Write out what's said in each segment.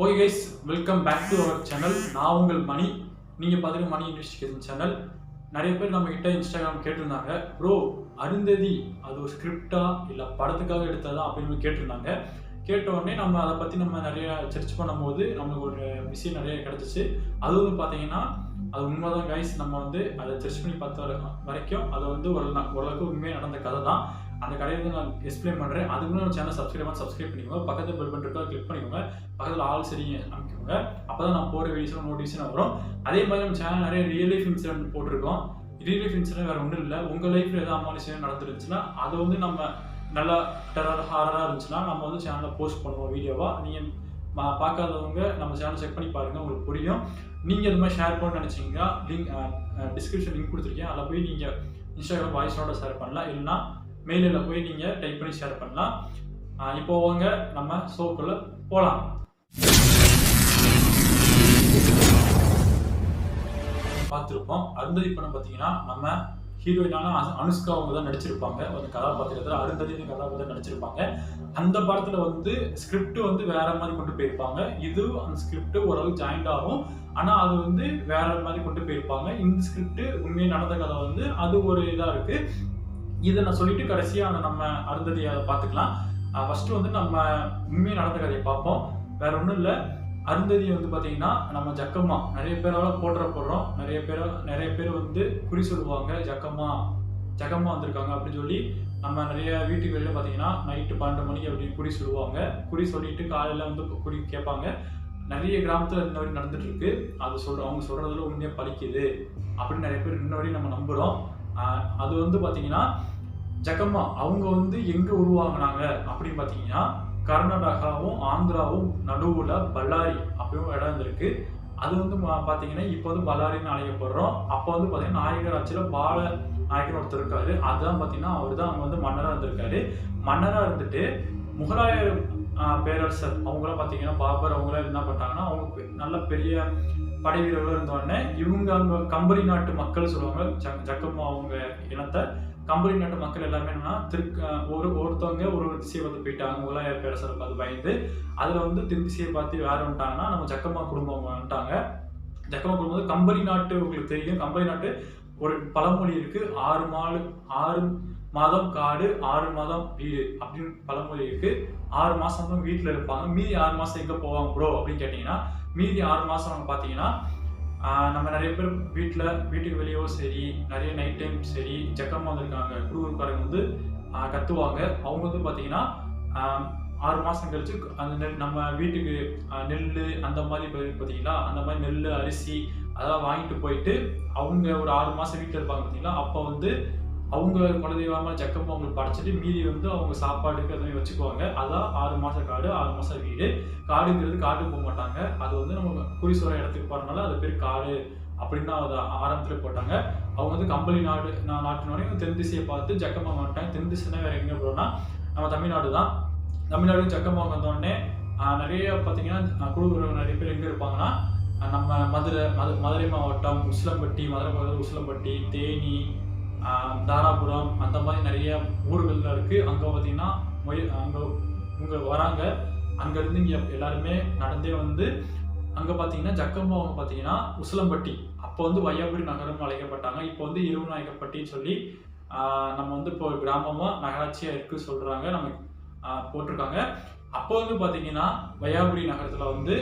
Okay guys welcome back to our channel நான் உங்கள் மணி. நீங்கள் பார்த்துட்டு மணி இன்வெஸ்டிகேஷன் சேனல் நிறைய பேர் நம்ம கிட்ட இன்ஸ்டாகிராம் கேட்டிருந்தாங்க. ப்ரோ அருந்ததி அது ஒரு ஸ்கிரிப்டா இல்லை படத்துக்காக எடுத்ததா? அப்படின்னு கேட்டிருந்தாங்க. கேட்ட உடனே நம்ம அதை பற்றி நம்ம நிறைய சர்ச் பண்ணும்போது நம்மளுக்கு ஒரு விஷயம் நிறைய கிடச்சிச்சு. அது வந்து பார்த்தீங்கன்னா அது உண்மைதான் கைஸ் நம்ம வந்து அதை சர்ச் பண்ணி பார்த்த வரைக்கும் அது வந்து ஒரு ஓரளவுக்கு உண்மையாக நடந்த கதை தான். அந்த கடையில் வந்து நான் எக்ஸ்பிளைன் பண்ணுறேன் அதுக்கு நம்ம சேனல் சப்ஸ்கிரைப் பண்ணி சப்ஸ்கிரைப் பண்ணிக்கோங்க. பக்கத்தில் பெல் பட்டன் இருக்கா கிளிக் பண்ணிக்கோங்க. பக்கத்தில் ஆல் சரிங்க அமைக்கோங்க அப்போ தான் நான் போகிற வீடியோஸ்லாம் நோட்டிஃபிகேஷன் வரும். அதே மாதிரி நம்ம சேனல் நிறைய ரியல் லைஃப் இன்சிடென்ட் போட்டிருக்கோம். ரியல் லைஃப் இன்சிடென்ட் வேறு ஒன்றும் இல்லை. உங்கள் லைஃப்பில் எதாவது அமானுஷம் நடந்துருந்துச்சுன்னா அதை வந்து நம்ம நல்லா டெரர் ஹாரராக இருந்துச்சுன்னா நம்ம வந்து சேனலில் போஸ்ட் பண்ணுவோம் வீடியோவாக நீங்கள் பார்க்காதவங்க நம்ம சேனல் செக் பண்ணி பாருங்கள் உங்களுக்கு புரியும். நீங்கள் இது மாதிரி ஷேர் பண்ண நினச்சிங்கன்னா லிங்க் டிஸ்கிரிப்ஷன் லிங்க் கொடுத்துருக்கேன். அதில் போய் நீங்கள் இன்ஸ்டாகிராம் வாய்ஸோட ஷேர் பண்ணலாம். இல்லைன்னா மெயிலில் போய் நீங்கள் டைப் பண்ணி ஷேர் பண்ணலாம். இப்போ வாங்க நம்ம ஷோக்குள்ளே போகலாம் பார்த்துருப்போம். அருந்ததி படம் பார்த்தீங்கன்னா நம்ம ஹீரோயினான அனுஷ்கா அவங்க தான் நடிச்சிருப்பாங்க. அந்த கதாபாத்திரத்தில் அருந்ததினு கதாபாத்திரம் நடிச்சிருப்பாங்க. அந்த படத்தில் வந்து ஸ்கிரிப்ட் வந்து வேற மாதிரி கொண்டு போயிருப்பாங்க. இது அந்த ஸ்கிரிப்ட் ஓரளவுக்கு ஜாயிண்ட் ஆகும். ஆனால் அது வந்து வேற மாதிரி கொண்டு போயிருப்பாங்க. இந்த ஸ்கிரிப்ட் உண்மையாக நடந்த கதை வந்து அது ஒரு இதாக இருக்குது இதை நான் சொல்லிட்டு கடைசியாக நம்ம அருந்ததியை அதை பார்த்துக்கலாம். ஃபஸ்ட்டு வந்து நம்ம உண்மையாக நடந்த கதையை பார்ப்போம். வேற ஒன்றும் இல்லை. அருந்ததி வந்து பார்த்தீங்கன்னா நம்ம ஜக்கம்மா. நிறைய பேரால் போடுற போடுறோம் நிறைய பேர் நிறைய பேர் வந்து குறி சொல்லுவாங்க ஜக்கம்மா ஜக்கம்மா வந்திருக்காங்க அப்படின்னு சொல்லி நம்ம நிறைய வீட்டுக்கு வெளியில் பார்த்தீங்கன்னா நைட்டு பன்னெண்டு மணிக்கு அப்படின்னு குறி சொல்லுவாங்க. குறி சொல்லிட்டு காலையில் வந்து குறி கேட்பாங்க. நிறைய கிராமத்தில் இந்த மாதிரி நடந்துட்டு இருக்கு அது சொல்கிற அவங்க சொல்கிறதுல உண்மையாக பழிக்குது அப்படின்னு நிறைய பேர் இன்ன வரையும் நம்ம நம்புகிறோம் அது வந்து பார்த்தீங்கன்னா ஜக்கம்மா அவங்க வந்து எங்கே உருவாங்கினாங்க அப்படின்னு பார்த்தீங்கன்னா கர்நாடகாவும் ஆந்திராவும் நடுவில் பல்லாரி அப்படின்னு இடம் இருந்திருக்கு. அது வந்து மா- பார்த்தீங்கன்னா இப்போ வந்து பல்லாரின்னு அழைக்கப்படுறோம். அப்போ வந்து பார்த்தீங்கன்னா நாயகர் ஆட்சியில் பால நாயகர் ஒருத்தர் இருக்காரு. அதுதான் பார்த்தீங்கன்னா அவர் தான் அங்கே வந்து மன்னராக இருந்திருக்காரு. மன்னராக இருந்துட்டு முகலாய பேரரசர் அவங்களாம் பார்த்தீங்கன்னா பாபர் அவங்களாம் என்ன பண்ணிட்டாங்கன்னா அவங்க பெ- நல்ல பெரிய படை வீரர்கள் இருந்தோடனே இவங்க அங்கே கம்பரி நாட்டு மக்கள் சொல்லுவாங்க ஜக்கம்மா அவங்க இனத்தை கம்பளி நாட்டு மக்கள் எல்லாமே என்னன்னா திரு ஒரு ஒருத்தவங்க ஒரு ஒரு திசையை வந்து போயிட்டாங்க. முகலாய பேரரசரை பார்த்து பயந்து அதில் வந்து திரு திசையை பார்த்து யார் வந்துட்டாங்கன்னா நம்ம ஜக்கம்மா குடும்பம் வந்துட்டாங்க. ஜக்கம்மா குடும்பம் வந்து கம்பளி நாட்டு உங்களுக்கு தெரியும். கம்பளி நாட்டு ஒரு பழமொழி இருக்கு. ஆறு மாடு ஆறு மாதம் காடு ஆறு மாதம் வீடு அப்படின்னு பழமொழி இருக்கு. ஆறு மாசம் தான் வீட்டில் இருப்பாங்க. மீதி ஆறு மாசம் எங்கே போவாங்க ப்ரோ அப்படின்னு கேட்டிங்கன்னா மீதி ஆறு மாசம் அவங்க பார்த்தீங்கன்னா நம்ம நிறைய பேர் வீட்டில் வீட்டுக்கு வெளியோ சரி நிறைய நைட் டைம் சரி ஜக்கம்மா வந்திருக்காங்க குடுகுறுக்காரங்க வந்து கற்றுவாங்க கத்துவாங்க. அவங்க வந்து பார்த்தீங்கன்னா ஆறு மாதம் கழிச்சு அந்த நெல் நம்ம வீட்டுக்கு நெல் அந்த மாதிரி பயிர் பார்த்தீங்களா அந்த மாதிரி நெல் அரிசி அதெல்லாம் வாங்கிட்டு போயிட்டு அவங்க ஒரு ஆறு மாதம் வீட்டில் இருப்பாங்க பார்த்தீங்களா அப்போ வந்து அவங்க குலதெய்வமாக ஜக்கம்மா அவங்களுக்கு படைச்சிட்டு மீதி வந்து அவங்க சாப்பாடுக்கு அதை வச்சுக்குவாங்க. அதான் ஆறு மாதம் காடு ஆறு மாதம் வீடு. காடுங்கிறது காட்டுக்கு போக மாட்டாங்க. அது வந்து நம்ம குறி சொல்கிற இடத்துக்கு போகிறனால அது பேர் காடு அப்படின்னு தான் அதை ஆரம்பத்தில் போட்டாங்க. அவங்க வந்து கம்பளி நாடு நான் நாட்டினோடனே தென் திசையை பார்த்து ஜக்கமாக மாட்டாங்க தென் திசைனா வேறு எங்கே போகிறோம்னா நம்ம தமிழ்நாடு தான். தமிழ்நாடு ஜக்கமாக வந்தோடனே நிறைய பார்த்தீங்கன்னா குழு நிறைய பேர் எங்கே இருப்பாங்கன்னா நம்ம மதுரை மது மதுரை மாவட்டம் உசிலம்பட்டி மதுரை மாவட்டம் உசிலம்பட்டி தேனி தாராபுரம் அந்த மாதிரி நிறைய ஊர்கள்லாம் இருக்குது அங்கே பார்த்தீங்கன்னா மொய் அங்கே இவங்க வராங்க. அங்கேருந்து இங்கே எல்லாருமே நடந்தே வந்து அங்கே பார்த்தீங்கன்னா ஜக்கம்மா அவங்க பார்த்தீங்கன்னா உசிலம்பட்டி அப்போ வந்து வையாபுரி நகரம் அழைக்கப்பட்டாங்க. இப்போ வந்து இருநாயகப்பட்டின்னு சொல்லி நம்ம வந்து இப்போ கிராமமாக நகராட்சியாக இருக்குது சொல்கிறாங்க நம்ம போட்டிருக்காங்க. அப்போ வந்து பார்த்தீங்கன்னா வையாபுரி நகரத்தில் வந்து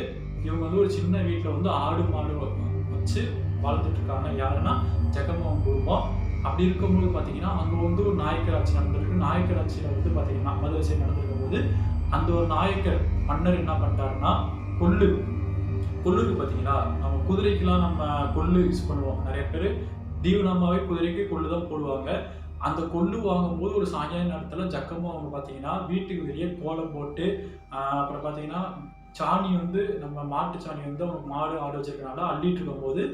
இவங்க வந்து ஒரு சின்ன வீட்டில் வந்து ஆடு மாடு வ- வச்சு வாழ்ந்துட்டு இருக்காங்க. யாருன்னா ஜக்கம்மா குடும்பம். அப்படி இருக்கும்போது பார்த்தீங்கன்னா அங்கே வந்து ஒரு நாயக்கர் ஆட்சி நடந்திருக்கு. நாயக்கர் ஆட்சியில் வந்து பார்த்தீங்கன்னா மதுரை நடந்திருக்கும் போது அந்த ஒரு நாயக்கர் மன்னர் என்ன பண்ணிட்டாருன்னா கொள்ளு. கொள்ளுக்கு பார்த்தீங்களா நம்ம குதிரைக்கெல்லாம் நம்ம கொள்ளு யூஸ் பண்ணுவோம். நிறைய பேர் தீவனமாகவே குதிரைக்கு கொள்ளு தான் போடுவாங்க. அந்த கொள்ளு வாங்கும்போது ஒரு சாயங்கால நேரத்தில் ஜக்கமாக அவங்க பார்த்தீங்கன்னா வீட்டுக்கு வெளியே கோலம் போட்டு அப்புறம் பார்த்தீங்கன்னா சாணி வந்து நம்ம மாட்டு சாணி வந்து அவங்க மாடு ஆடு வச்சிருக்கனால அள்ளிட்டு இருக்கும்போது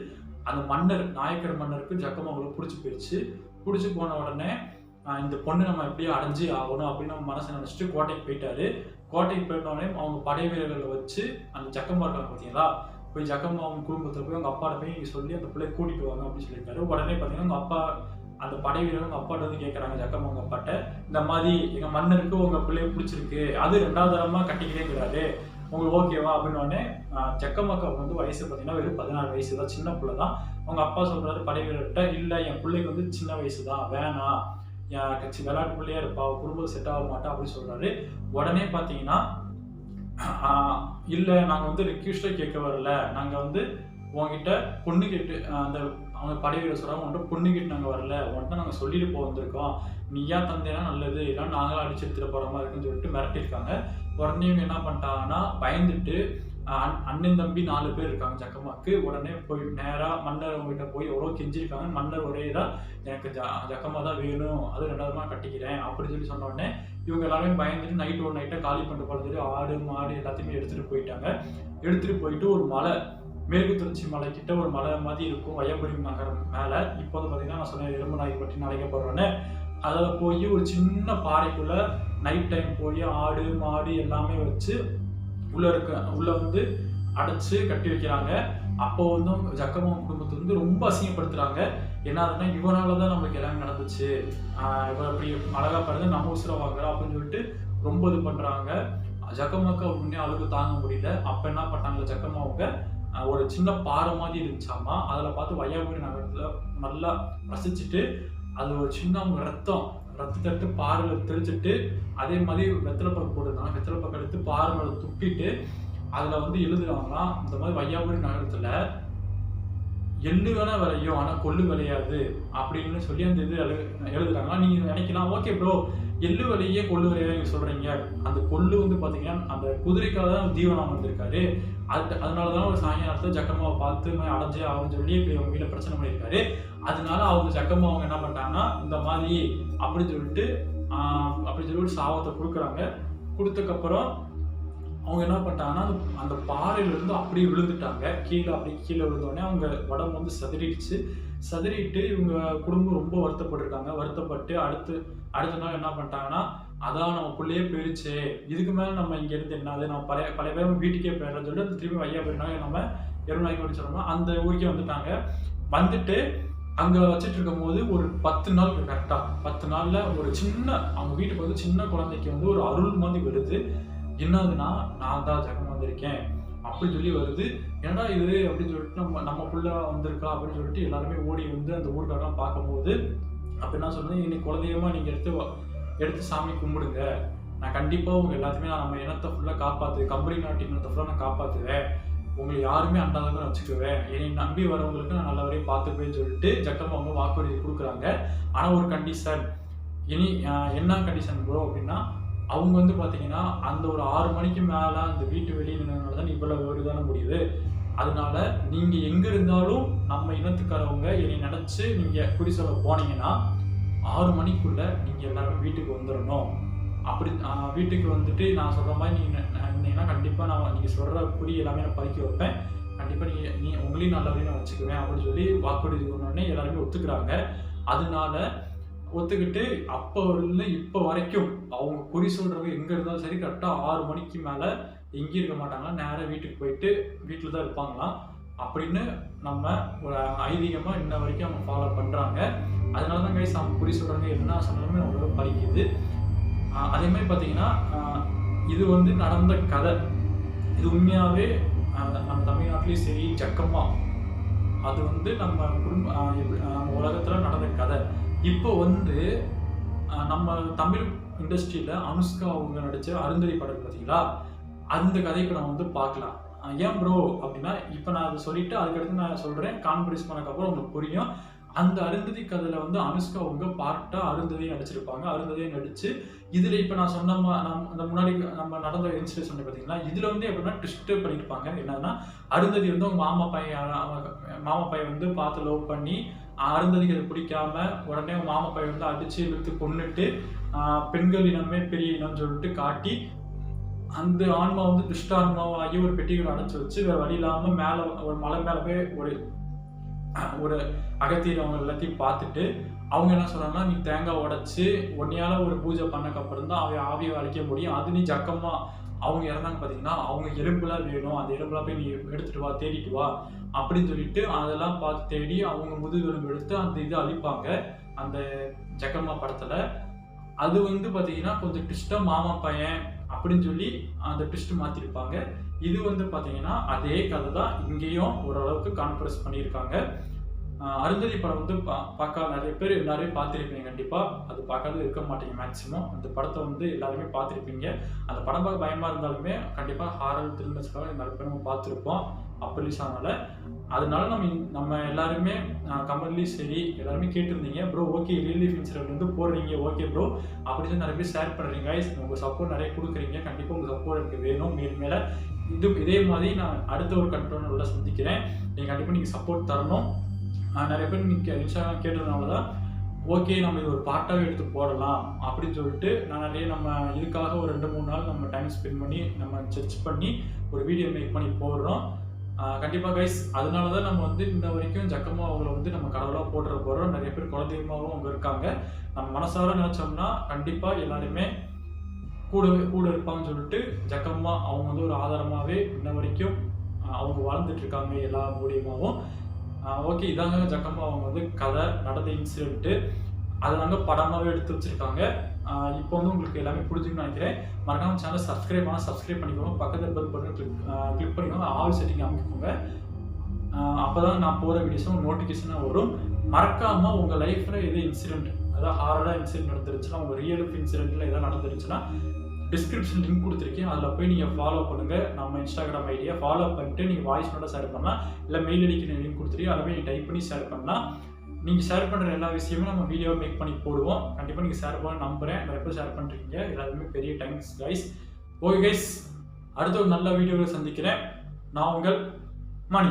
அந்த மன்னர் நாயக்கர் மன்னருக்கு ஜக்கமாக பிடிச்சி போயிடுச்சு. பிடிச்சி போன உடனே இந்த பொண்ணு நம்ம எப்படியும் அடைஞ்சு ஆகணும் அப்படின்னு நம்ம மனசை நினச்சிட்டு கோட்டைக்கு போயிட்டாரு. கோட்டைக்கு போயிட்டோடனே அவங்க படை வீரர்களை வச்சு அந்த ஜக்கம்மா இருக்காங்க பார்த்தீங்களா போய் ஜக்கம்மா அவங்க குடும்பத்தில் போய் அவங்க அப்பாட்ட போய் சொல்லி அந்த பிள்ளைய கூட்டிட்டு வாங்க அப்படின்னு சொல்லியிருக்காரு. உடனே பார்த்தீங்கன்னா அவங்க அப்பா அந்த படை வீரர் அவங்க அப்பாட்ட வந்து கேட்குறாங்க ஜக்கம்மா அவங்க அப்பாட்ட. இந்த மாதிரி எங்கள் மன்னருக்கு உங்கள் பிள்ளைய பிடிச்சிருக்கு. அது ரெண்டாவது தரமாக கட்டிக்கிட்டே கிடையாது உங்களுக்கு ஓகேவா அப்படின்னோடனே உடனே வந்து வயசு பார்த்தீங்கன்னா வெறும் பதினாறு வயசு தான் சின்ன பிள்ளை தான். அவங்க அப்பா சொல்கிறாரு படைவீரர்கிட்ட இல்லை என் பிள்ளைக்கு வந்து சின்ன வயசு தான் வேணாம் என் கட்சி விளையாட்டு பிள்ளையா இருப்பா குடும்பம் செட் ஆக மாட்டா அப்படின்னு சொல்கிறாரு உடனே பார்த்தீங்கன்னா இல்லை நாங்கள் வந்து ரிக்வெஸ்டே கேட்க வரல. நாங்கள் வந்து உங்ககிட்ட பொண்ணு கேட்டு அந்த அவங்க படைவீரர் சொல்கிறாங்க உன்கிட்ட பொண்ணு கேட்டு நாங்கள் வரல. உன்கிட்ட நாங்கள் சொல்லிட்டு போக வந்திருக்கோம். நீயா தந்தேனா நல்லது? இல்லை நாங்களும் அடிச்சு எடுத்துகிட்டு போகிற மாதிரி இருக்குன்னு சொல்லிட்டு மிரட்டியிருக்காங்க. உடனே என்ன பண்ணிட்டாங்கன்னா பயந்துட்டு அண்ணன் தம்பி நாலு பேர் இருக்காங்க ஜக்கம்மாக்கு. உடனே போய் நேரா மன்னர் அவங்ககிட்ட போய் எவ்வளோ கெஞ்சிருக்காங்க மன்னர் ஒரே தான் எனக்கு ஜ ஜக்கமாக தான் வேணும் அது ரெண்டாவதுமா கட்டிக்கிறேன் அப்படின்னு சொல்லி சொன்ன உடனே இவங்க எல்லாருமே பயந்துட்டு நைட் ஒரு நைட்டை காலி பண்ணிட்டு போகிறது ஆடு மாடு எல்லாத்தையுமே எடுத்துட்டு போயிட்டாங்க. எடுத்துட்டு போயிட்டு ஒரு மலை மேற்கு தொடர்ச்சி மலை கிட்ட ஒரு மலை மாதிரி இருக்கும் வையபுரி நகரம் மேலே. இப்போ வந்து பார்த்தீங்கன்னா நான் சொன்னேன் எலும்பு நாய் பற்றி அழைக்கப்படுறோன்னு. அதில் போய் ஒரு சின்ன பாறைக்குள்ள நைட் டைம் போய் ஆடு மாடு எல்லாமே வச்சு உள்ளே இருக்க உள்ளே வந்து அடைச்சி கட்டி வைக்கிறாங்க. அப்போ வந்து ஜக்கம்மா குடும்பத்தை வந்து ரொம்ப அசிங்கப்படுத்துகிறாங்க என்னதுன்னா இவனால தான் நமக்கு எல்லாம் நடந்துச்சு. இவன் அப்படி அழகாக பாருங்க நம்ம உசுர வாங்குறா அப்படின்னு சொல்லிட்டு ரொம்ப இது பண்ணுறாங்க ஜக்கம்மாவுக்கு முன்னே அளவுக்கு தாங்க முடியல. அப்போ என்ன பண்ணாங்க ஜக்கமாவுங்க ஒரு சின்ன பாறை மாதிரி இருந்துச்சாமா அதில் பார்த்து வையாபுரி நகரத்தில் நல்லா ரசிச்சுட்டு அது ஒரு சின்ன ரத்தம். ரத்தத்தை எடுத்து பாறையில் தெளிச்சிட்டு அதே மாதிரி வெத்தலை பக்கம் போட்டிருந்தாங்க. வெத்தலை பக்கம் எடுத்து பாறை துப்பிட்டு அதில் வந்து எழுதுறாங்களாம் இந்த மாதிரி வையாபுரி நகரத்தில் எள்ளு வேணா விளையும் ஆனால் கொள்ளு விளையாது அப்படின்னு சொல்லி அந்த இது எழு- எழுதுறாங்க நீங்கள் நினைக்கலாம். ஓகே ப்ரோ எள்ளு வழியே கொள்ளு விலையா நீங்கள் சொல்கிறீங்க அந்த கொள்ளு வந்து பார்த்தீங்கன்னா அந்த குதிரைக்காக தான் தீவனம் வந்திருக்காரு. அது அதனால தான் ஒரு சாயங்காலத்தில் ஜக்கம்மாவை பார்த்து அடைஞ்சு அவன் சொல்லி இப்போ அவங்க வீட்டில் பிரச்சனை பண்ணியிருக்காரு. அதனால அவங்க ஜக்கம்மா அவங்க என்ன பண்ணிட்டாங்கன்னா இந்த மாதிரி அப்படின்னு சொல்லிட்டு அப்படின்னு சொல்லிட்டு சாபத்தை கொடுக்குறாங்க. கொடுத்தக்கப்புறம் அவங்க என்ன பண்ணிட்டாங்கன்னா அந்த பாறையிலேருந்து அப்படியே விழுந்துட்டாங்க. கீழே அப்படியே கீழே விழுந்தோடனே அவங்க உடம்பு வந்து சதுரிடுச்சு சதறிட்டு இவங்க குடும்பம் ரொம்ப வருத்தப்பட்டிருக்காங்க. வருத்தப்பட்டு அடுத்து அடுத்த நாள் என்ன பண்ணிட்டாங்கன்னா அதான் நம்ம பிள்ளையே போயிருச்சு. இதுக்கு மேலே நம்ம இங்க இருந்து என்னது நம்ம பழைய பழைய பேர் வீட்டுக்கே போயிடுறோம்னு சொல்லிட்டு திரும்பி வையா போயிருந்தாங்க நம்ம எருநாய்க்கு அப்படி சொல்றோம்னா அந்த ஊருக்கே வந்துட்டாங்க. வந்துட்டு அங்க வச்சுட்டு இருக்கும் போது ஒரு பத்து நாள் கரெக்டா பத்து நாள்ல ஒரு சின்ன அவங்க வீட்டுக்கு வந்து சின்ன குழந்தைக்கு வந்து ஒரு அருள் மாதிரி வருது. என்னதுன்னா நான் தான் ஜெகம் வந்திருக்கேன் அப்படி சொல்லி வருது. ஏன்னா இது? அப்படின்னு சொல்லிட்டு நம்ம நம்ம புள்ள வந்திருக்கா அப்படின்னு சொல்லிட்டு எல்லாருமே ஓடி வந்து அந்த ஊருக்காரெல்லாம் பார்க்கும்போது அப்போ என்ன சொல்றது? இன்னைக்கு குலதெய்வமா நீங்க எடுத்து எடுத்து சாமி கும்பிடுங்க. நான் கண்டிப்பாக உங்க எல்லாத்தையுமே நான் நம்ம இனத்தை ஃபுல்லாக காப்பாத்து கம்பெனி நாட்டு இனத்தை ஃபுல்லாக நான் காப்பாத்துவேன். உங்களை யாருமே அண்டாதவங்க வச்சுக்குவேன். என்னை நம்பி வரவங்களுக்கு நான் நல்லவரையும் பார்த்துப்பேன்னு சொல்லிட்டு ஜக்கம்மா அவங்க வாக்குறுதி கொடுக்குறாங்க. ஆனால் ஒரு கண்டிஷன் இனி என்ன கண்டிஷன் ப்ரோ அப்படின்னா அவங்க வந்து பார்த்தீங்கன்னா அந்த ஒரு ஆறு மணிக்கு மேலே அந்த வீட்டு வெளியே நின்றதுனால தான் இவ்வளவு தானே முடியுது. அதனால நீங்கள் எங்கே இருந்தாலும் நம்ம இனத்துக்காரவங்க என்னை நினச்சி நீங்கள் குறி போனீங்கன்னா ஆறு மணிக்குள்ளே நீங்கள் எல்லாரும் வீட்டுக்கு வந்துடணும் அப்படி வீட்டுக்கு வந்துட்டு நான் சொல்கிற மாதிரி நீங்கள் ந- இருந்தீங்கன்னா நான் நீங்கள் சொல்கிற குறி எல்லாமே நான் பறிக்க வைப்பேன். கண்டிப்பாக நீங்கள் நீ உங்களையும் நல்லபடியாக நான் வச்சுக்குவேன் அப்படின்னு சொல்லி வாக்குறுதி உடனே எல்லாருமே ஒத்துக்கிறாங்க. அதனால ஒத்துக்கிட்டு அப்போ இருந்து இப்போ வரைக்கும் அவங்க குறி சொல்றவங்க எங்க இருந்தாலும் சரி கரெக்டாக ஆறு மணிக்கு மேலே எங்கேயும் இருக்க மாட்டாங்களா? நேராக வீட்டுக்கு போயிட்டு வீட்டில் தான் இருப்பாங்களாம் அப்படின்னு நம்ம ஒரு ஐதீகமாக இன்ன வரைக்கும் அவங்க ஃபாலோ பண்ணுறாங்க அதனால தான் கைஸ் அவங்க குறி சொல்றாங்க என்ன சொன்னாலுமே அவ்வளோ பலிக்குது. அதே மாதிரி பார்த்தீங்கன்னா இது வந்து நடந்த கதை. இது உண்மையாகவே நம்ம தமிழ்நாட்டிலையும் சரி ஜக்கமா அது வந்து நம்ம குடும்ப நம்ம உலகத்தில் நடந்த கதை. இப்போ வந்து நம்ம தமிழ் இண்டஸ்ட்ரியில் அனுஷ்கா அவங்க நடித்த அருந்ததி படம் பார்த்தீங்களா அந்த கதை இப்போ நம்ம வந்து பார்க்கலாம். ஏன் ப்ரோ அப்படின்னா இப்போ நான் அதை சொல்லிட்டு அதுக்கடுத்து நான் சொல்கிறேன் கான்ஃபரன்ஸ் பண்ணக்கப்புறம் உங்களுக்கு புரியும். அந்த அருந்ததி கதையில் வந்து அனுஷ்கா அவங்க பார்ட்டாக அருந்ததியை நடிச்சிருப்பாங்க. அருந்ததியை நடித்து இதில் இப்போ நான் சொன்ன மா- நம்ம அந்த முன்னாடி நம்ம நடந்த இன்சிடென்ட் வந்து பாத்தீங்களா? இதில் வந்து எப்படின்னா ட்விஸ்ட்டு பண்ணியிருப்பாங்க என்னன்னா அருந்ததி வந்து அவங்க மாமா பையன் மாமா பையன் வந்து பார்த்து லவ் பண்ணி அருந்ததிக்கு அது பிடிக்காம உடனே மாமா பையன் வந்து அடிச்சு இழுத்து கொன்னுட்டு பெண்கள் இனமே பெரிய இனம்னு சொல்லிட்டு காட்டி அந்த ஆன்மா வந்து துஷ்ட ஆன்மாவாகி ஒரு பெட்டிகளை அடைச்சி வச்சு வேற வழி இல்லாம மேல ஒரு மலை மேலே போய் ஒரு ஒரு அகத்தியர் அவங்க எல்லாத்தையும் பார்த்துட்டு அவங்க என்ன சொல்றாங்கன்னா நீ தேங்காய் உடைச்சு ஒன்னையால ஒரு பூஜை பண்ணக்கப்புறம் தான் அவ ஆவியை அழிக்க முடியும். அது நீ ஜக்கமா அவங்க இறந்தாங்க பார்த்தீங்கன்னா அவங்க எலும்புலாம் வேணும் அந்த எலும்புலாம் போய் நீ எடுத்துட்டு வா தேடிட்டு வா அப்படின்னு சொல்லிட்டு அதெல்லாம் பார்த்து தேடி அவங்க முதுகெலும்பு எடுத்து அந்த இதை அழிப்பாங்க. அந்த ஜக்கம்மா படத்தில். அது வந்து பார்த்தீங்கன்னா கொஞ்சம் ட்விஸ்ட்டாக மாமா பையன் அப்படின்னு சொல்லி அந்த ட்விஸ்ட் மாற்றிருப்பாங்க இது வந்து பார்த்தீங்கன்னா அதே கதை தான் இங்கேயும் ஓரளவுக்கு கான்ஃபரன்ஸ் பண்ணியிருக்காங்க. அருந்ததி படம் வந்து பா பார்க்க நிறைய பேர் எல்லாருமே பார்த்துருப்பீங்க கண்டிப்பாக அது பார்க்காத இருக்க மாட்டீங்க மேக்ஸிமம் அந்த படத்தை வந்து எல்லாருமே பார்த்துருப்பீங்க. அந்த படம் பார்க்க பயமாக இருந்தாலுமே கண்டிப்பாக ஹாரர் திரும்ப நிறைய பேர் நம்ம பார்த்துருப்போம் அப்பலிஸ் ஆனால அதனால நம்ம நம்ம எல்லாருமே கமர்லேயும் சரி எல்லாருமே கேட்டிருந்தீங்க. ப்ரோ ஓகே ரியலி ஃபின்சர் வந்து போடுறீங்க ஓகே ப்ரோ அப்படின்னு சொல்லி நிறைய பேர் ஷேர் பண்ணுறீங்க guys. உங்கள் சப்போர்ட் நிறைய கொடுக்குறீங்க. கண்டிப்பாக உங்கள் சப்போர்ட் எனக்கு வேணும் மேல் மேலே. இது இதே மாதிரி நான் அடுத்த ஒரு கண்ட்ரோலில் சந்திக்கிறேன். நீங்கள் கண்டிப்பாக நீங்கள் சப்போர்ட் தரணும். நிறைய பேர் நீங்கள் இன்ஸ்டாகிராம் கேட்டதுனால தான் ஓகே நம்ம இது ஒரு பார்ட்டாகவே எடுத்து போடலாம் அப்படின்னு சொல்லிட்டு நான் நிறைய நம்ம இதுக்காக ஒரு ரெண்டு மூணு நாள் நம்ம டைம் ஸ்பெண்ட் பண்ணி நம்ம சர்ச் பண்ணி ஒரு வீடியோ மேக் பண்ணி போடுறோம். கண்டிப்பாக கைஸ் அதனால தான் நம்ம வந்து இன்ன வரைக்கும் ஜக்கமாக அவங்கள வந்து நம்ம கடவுளாக போட்டுற போகிறோம் நிறைய பேர் குலதெய்வமாகவும் அவங்க இருக்காங்க. நம்ம மனசார நினச்சோம்னா கண்டிப்பாக எல்லாருமே கூட கூட இருப்பாங்கன்னு சொல்லிட்டு ஜக்கம்மா அவங்க வந்து ஒரு ஆதாரமாகவே இன்ன வரைக்கும் அவங்க வாழ்ந்துட்டு இருக்காங்க எல்லா மூலியமாகவும் ஓகே இதாங்க ஜக்கம்மா அவங்க வந்து கதை நடந்த இன்சிடென்ட்டு அதை நாங்கள் படமாகவே எடுத்து வச்சுருக்காங்க. இப்போ வந்து உங்களுக்கு எல்லாமே பிடிச்சிங்கன்னு நினைக்கிறேன். மறக்காம சேனல் சப்ஸ்கிரைப் பண்ணால் சப்ஸ்கிரைப் பண்ணிக்கோங்க. பக்கத்தில் பெல் பட்டன் கிளிக் கிளிக் பண்ணிக்கோங்க. ஆல் செட்டிங் அமைக்கோங்க. அப்போ தான் நான் போகிற வீடியோஸும் நோட்டிஃபிகேஷனாக வரும். மறக்காமல் உங்கள் லைஃப்பில் எது இன்சிடென்ட் அதாவது ஹாரடாக இன்சிடென்ட் நடந்துருச்சுன்னா உங்கள் ரியல் லைஃப் இன்சிடென்ட்டில் எதாவது நடந்துருச்சுன்னா டிஸ்கிரிப்ஷன் லிங்க் கொடுத்துருக்கேன். அதில் போய் நீங்கள் ஃபாலோ பண்ணுங்கள் நம்ம இன்ஸ்டாகிராம் ஐடியை ஃபாலோ பண்ணிட்டு நீங்கள் வாய்ஸ் நோட்டாக ஷேர் பண்ணலாம். இல்லை மெயில் அடிக்கிற லிங்க் கொடுத்துருக்கீங்க அதை போய் நீங்கள் டைப் பண்ணி ஷேர் பண்ணலாம். நீங்கள் ஷேர் பண்ணுற எல்லா விஷயமும் நம்ம வீடியோ மேக் பண்ணி போடுவோம். கண்டிப்பாக நீங்கள் ஷேர் பண்ண நம்புகிறேன் நிறைய பேர் ஷேர் பண்ணுறீங்க எல்லாருமே பெரிய தேங்க்ஸ் கைஸ் ஓகே கைஸ் அடுத்த ஒரு நல்ல வீடியோவில் சந்திக்கிறேன். நான் உங்கள் மணி.